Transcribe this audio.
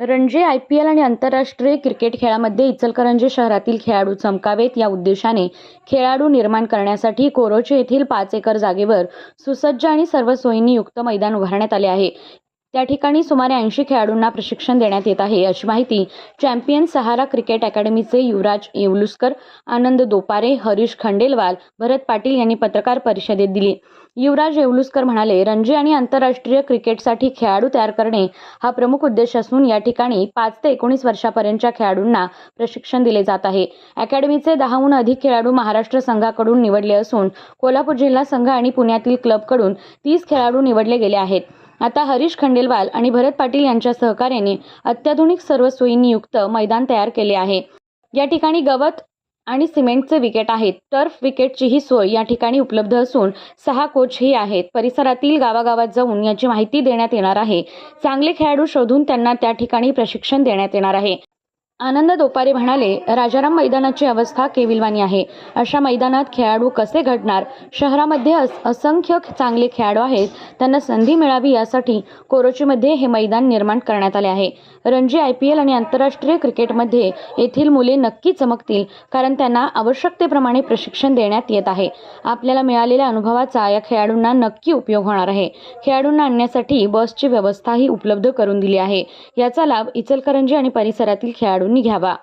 Ranji I P L आणि आंतरराष्ट्रीय cricket खेळामध्ये इचलकरंजी शहरातील खेळाडू चमकावेत या उद्देशाने खेळाडू निर्माण करण्यासाठी कोरोची येथील पाच एकर जागेवर सुसज्ज आणि सर्व सोयींनी युक्त मैदान उभारण्यात आले आहे. त्या ठिकाणी सुमारे ऐंशी खेळाडूंना प्रशिक्षण देण्यात येत आहे. अशी माहिती चॅम्पियन सहारा क्रिकेट अकॅडमीचे युवराज येवलुस्कर आनंद दोपारे हरीश खंडेलवाल भरत पाटील यांनी पत्रकार परिषदेत दिली. युवराज येवलुस्कर म्हणाले रणजी आणि आंतरराष्ट्रीय क्रिकेटसाठी खेळाडू तयार करणे हा प्रमुख उद्देश असून या ठिकाणी पाच ते एकोणीस वर्षापर्यंतच्या खेळाडूंना प्रशिक्षण दिले जात आहे. अकॅडमीचे दहाहून अधिक खेळाडू महाराष्ट्र संघाकडून निवडले असून कोल्हापूर जिल्हा संघ आणि पुण्यातील क्लबकडून तीस खेळाडू निवडले गेले आहेत. आता हरीश खंडेलवाल आणि भरत पाटील यांच्या सहकार्याने अत्याधुनिक सर्व सोयींनीयुक्त मैदान तयार केले आहे. या ठिकाणी गवत आणि सिमेंटचे विकेट आहेत. टर्फ विकेटचीही सोय या ठिकाणी उपलब्ध असून सहा कोचही आहेत. परिसरातील गावागावात जाऊन याची माहिती देण्यात येणार आहे. चांगले खेळाडू शोधून त्यांना त्या ठिकाणी प्रशिक्षण देण्यात येणार आहे. आनंद दोपारे म्हणाले राजाराम मैदानाची अवस्था केविलवानी आहे. अशा मैदानात खेळाडू कसे घडणार? शहरामध्ये अस असंख्य चांगले खेळाडू आहेत. त्यांना संधी मिळावी यासाठी कोरोचीमध्ये हे मैदान निर्माण करण्यात आले आहे. रणजी आय पी एल आणि आंतरराष्ट्रीय क्रिकेटमध्ये येथील मुले नक्की चमकतील कारण त्यांना आवश्यकतेप्रमाणे प्रशिक्षण देण्यात येत आहे. आपल्याला मिळालेल्या अनुभवाचा या खेळाडूंना नक्की उपयोग होणार आहे. खेळाडूंना आणण्यासाठी बसची व्यवस्थाही उपलब्ध करून दिली आहे. याचा लाभ इचलकरंजी आणि परिसरातील खेळाडू खेळाडूंनी घ्यावा